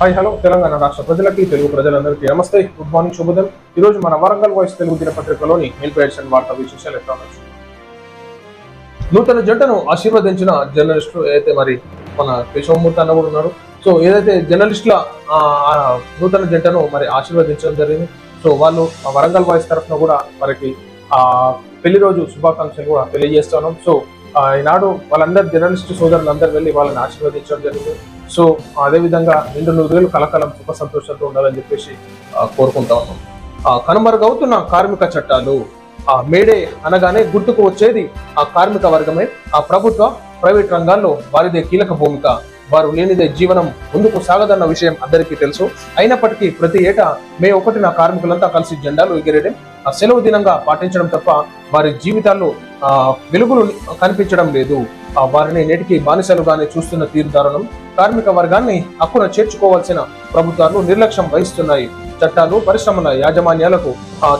Hi hello Telangana రాష్ట్ర ప్రజలకి తెలుగు ప్రజలందరికీ నమస్తే. గుడ్ మార్నింగ్ శుభోదయం. ఈ రోజు మన వరంగల్ వాయిస్ తెలుగు దినపత్రికలోని హెల్ప్ ఎడిషన్ వార్తా విశేషాలు ఎట్లా నూతన జంటను ఆశీర్వదించిన జర్నలిస్టు ఏదైతే మరి మన కేశవమూర్తి అన్న కూడా ఉన్నారు. సో ఏదైతే జర్నలిస్టుల నూతన జంటను మరి ఆశీర్వదించడం జరిగింది. సో వాళ్ళు ఆ వరంగల్ వాయిస్ తరఫున కూడా వారికి ఆ పెళ్ళి రోజు శుభాకాంక్షలు కూడా తెలియజేస్తున్నాం సో ఈనాడు వాళ్ళందరూ జర్నలిస్ట్ సోదరులు అందరూ వెళ్ళి వాళ్ళని ఆశీర్వదించడం జరిగింది. సో అదేవిధంగా రెండు నూరు నూరేళ్ళు కలకాలం సుఖ సంతోషంతో ఉండాలని చెప్పేసి కోరుకుంటా ఉన్నాం. ఆ, కనుమరుగవుతున్న కార్మిక చట్టాలు ఆ మేడే అనగానే గుర్తుకు వచ్చేది ఆ కార్మిక వర్గమే. ఆ ప్రభుత్వ ప్రైవేట్ రంగాల్లో వారిదే కీలక భూమిక. వారు లేనిదే జీవనం ముందుకు సాగదన్న విషయం అందరికీ తెలుసు. అయినప్పటికీ ప్రతి ఏటా మే ఒకటిన కార్మికులంతా కలిసి జెండాలు ఎగిరేయడం ఆ సెలవు దినంగా పాటించడం తప్ప వారి జీవితాల్లో వెలుగులు కనిపించడం లేదు. ఆ వారిని నేటికి బానిసలుగానే చూస్తున్న తీర్ధారణం కార్మిక వర్గాన్ని హక్కున చేర్చుకోవాల్సిన ప్రభుత్వాలు నిర్లక్ష్యం వహిస్తున్నాయి. చట్టాలు పరిశ్రమల యాజమాన్యాలకు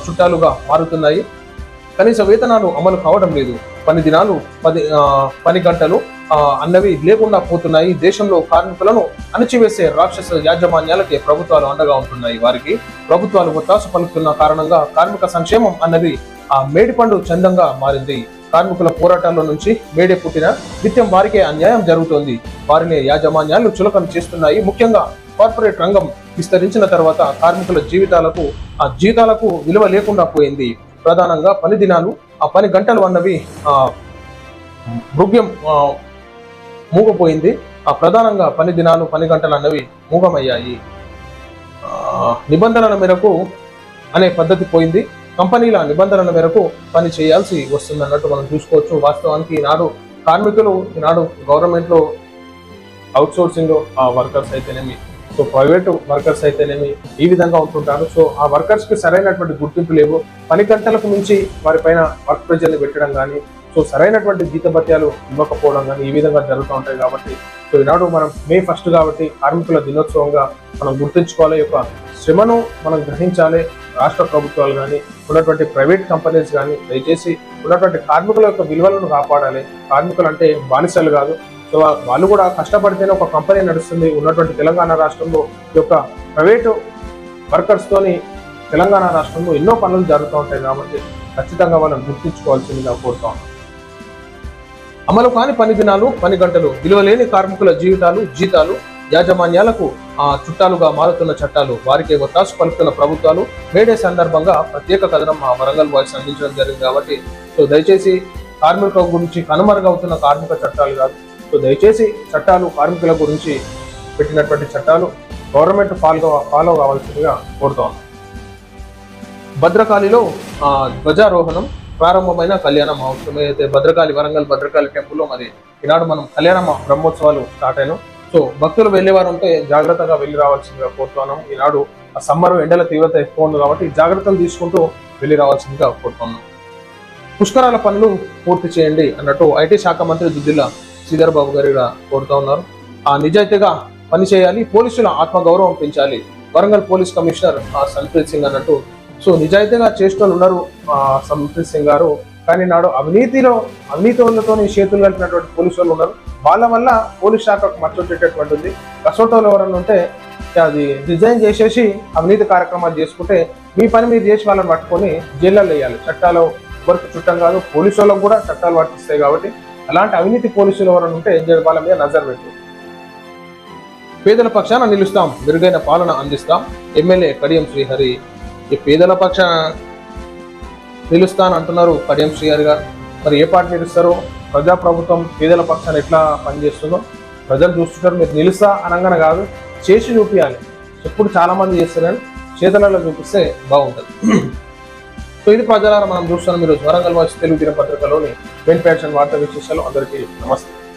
చుట్టాలుగా మారుతున్నాయి. కనీస వేతనాలు అమలు కావడం లేదు. పని దినాలు పది పని గంటలు అన్నవి లేకుండా పోతున్నాయి. దేశంలో కార్మికులను అణచివేసే రాక్షస యాజమాన్యాలకే ప్రభుత్వాలు అండగా ఉంటున్నాయి. వారికి ప్రభుత్వాలు ఒత్తాసు పలుకుతున్న కారణంగా కార్మిక సంక్షేమం అన్నది ఆ మేడిపండు చందంగా మారింది. కార్మికుల పోరాటాల్లో నుంచి మేడే పుట్టిన నిత్యం వారికే అన్యాయం జరుగుతోంది. వారిని యాజమాన్యాలు చులకన చేస్తున్నాయి. ముఖ్యంగా కార్పొరేట్ రంగం విస్తరించిన తర్వాత కార్మికుల జీవితాలకు ఆ జీతాలకు విలువ లేకుండా పోయింది. ప్రధానంగా పని దినాలు ఆ పని గంటలు అన్నవి ఆ భృగ్యం ఆ, మూగపోయింది. ఆ ప్రధానంగా పని దినాలు పని గంటలు అన్నవి మూగమయ్యాయి. నిబంధనల మేరకు అనే పద్ధతి పోయింది. కంపెనీల నిబంధనల మేరకు పని చేయాల్సి వస్తుందన్నట్టు మనం చూసుకోవచ్చు. వాస్తవానికి ఈనాడు కార్మికులు ఈనాడు గవర్నమెంట్లో అవుట్ సోర్సింగ్ వర్కర్స్ అయితేనేమి సో ప్రైవేట్ వర్కర్స్ అయితేనేమి ఈ విధంగా ఉంటుంటారు. సో ఆ వర్కర్స్కి సరైనటువంటి గుర్తింపు లేవు. పని గంటలకు మించి వారిపైన వర్క్ ప్రెజర్ని పెట్టడం కానీ సో సరైనటువంటి జీతభత్యాలు ఇవ్వకపోవడం కానీ ఈ విధంగా జరుగుతూ ఉంటాయి కాబట్టి సో ఈనాడు మనం మే ఫస్ట్ కాబట్టి కార్మికుల దినోత్సవంగా మనం గుర్తుంచుకోవాలి. యొక్క శ్రమను మనం గ్రహించాలి. రాష్ట్ర ప్రభుత్వాలు కానీ ఉన్నటువంటి ప్రైవేట్ కంపెనీస్ కానీ దయచేసి ఉన్నటువంటి కార్మికుల యొక్క విలువలను కాపాడాలి. కార్మికులు అంటే బానిసలు కాదు. సో వాళ్ళు కూడా కష్టపడితేనే ఒక కంపెనీ నడుస్తుంది. ఉన్నటువంటి తెలంగాణ రాష్ట్రంలో ఈ యొక్క ప్రైవేటు వర్కర్స్తోని తెలంగాణ రాష్ట్రంలో ఎన్నో పనులు జరుగుతూ ఉంటాయి కాబట్టి ఖచ్చితంగా మనం గుర్తించుకోవాల్సిందిగా కోరుతా. ఉన్నాం అమలు కాని పని దినాలు పని గంటలు. విలువలేని కార్మికుల జీవితాలు జీతాలు యాజమాన్యాలకు ఆ చుట్టాలుగా మారుతున్న చట్టాలు. వారికి ఒత్తాసు పలుకుతున్న ప్రభుత్వాలు. మేడే సందర్భంగా ప్రత్యేక కథనం మా వరంగల్ వాయిస్ అందించడం జరిగింది కాబట్టి సో దయచేసి కార్మికుల గురించి కనుమరుగవుతున్న కార్మిక చట్టాలు కాదు. సో దయచేసి చట్టాలు కార్మికుల గురించి పెట్టినటువంటి చట్టాలు గవర్నమెంట్ ఫాలో ఫాలో కావాల్సిందిగా కోరుతాం భద్రకాళిలో ధ్వజారోహణం ప్రారంభమైన కళ్యాణ మహోత్సవం ఏదైతే భద్రకాళి వరంగల్ భద్రకాళి టెంపుల్లో మరి ఈనాడు మనం కళ్యాణ బ్రహ్మోత్సవాలు స్టార్ట్ అయినాం. సో భక్తులు వెళ్ళేవారు ఉంటే జాగ్రత్తగా వెళ్ళి రావాల్సిందిగా కోరుతున్నాం. ఈనాడు ఆ సమ్మర్ ఎండల తీవ్రత ఎక్కువ ఉంది కాబట్టి జాగ్రత్తలు తీసుకుంటూ వెళ్ళి రావాల్సిందిగా కోరుతున్నాం. పుష్కరాల పనులు పూర్తి చేయండి అన్నట్టు ఐటీ శాఖ మంత్రి దుద్దిల్ల శ్రీధర్ బాబు గారు కోరుతా ఉన్నారు. ఆ నిజాయితీగా పని చేయాలి పోలీసుల ఆత్మగౌరవం పెంచాలి. వరంగల్ పోలీస్ కమిషనర్ ఆ సంప్రీత్ సింగ్ అన్నట్టు సో నిజాయితీగా చేస్తున్న ఉన్నారు ఆ సంప్రీత్ సింగ్ గారు. కానీ నాడు అవినీతిలో అవినీతి వాళ్ళతో చేతులు కలిపినటువంటి పోలీసు వాళ్ళు ఉన్నారు. వాళ్ళ వల్ల పోలీస్ శాఖకు మచ్చొచ్చేటటువంటి ఉంది. కసోటోలు ఎవరన్నా ఉంటే అది డిజైన్ చేసేసి అవినీతి కార్యక్రమాలు చేసుకుంటే మీ పని మీరు చేసి వాళ్ళని పట్టుకొని జైల్లో వేయాలి. చట్టాలు వరకు చుట్టం కాదు పోలీసు వాళ్ళకు కూడా చట్టాలు వర్తిస్తాయి కాబట్టి అలాంటి అవినీతి పోలీసులు ఎవరైనా ఉంటే ఏం చేయాలి? వాళ్ళ మీద నజర్ పెట్టు. పేదల పక్షాన నిలుస్తాం మెరుగైన పాలన అందిస్తాం. ఎమ్మెల్యే కడియం శ్రీహరి ఈ పేదల పక్షాన నిలుస్తాను అంటున్నారు కడియం శ్రీగారు గారు. మరి ఏ పార్టీ నిలుస్తారో? ప్రజాప్రభుత్వం పేదల పక్షాన ఎట్లా పనిచేస్తుందో? ప్రజలు చూస్తుంటారు మీరు నిలుస్తా అనగానే కాదు చేసి చూపించాలి ఎప్పుడు చాలామంది చేస్తారని చేతలలో చూపిస్తే బాగుంటుంది. సో ఇది ప్రజలారా మనం చూస్తున్నాం మీరు వరంగల్ వాసి తెలుగు దినపత్రికలోని మెయిన్ ప్యాషన్ వార్తా విశేషాలు. అందరికీ నమస్తే.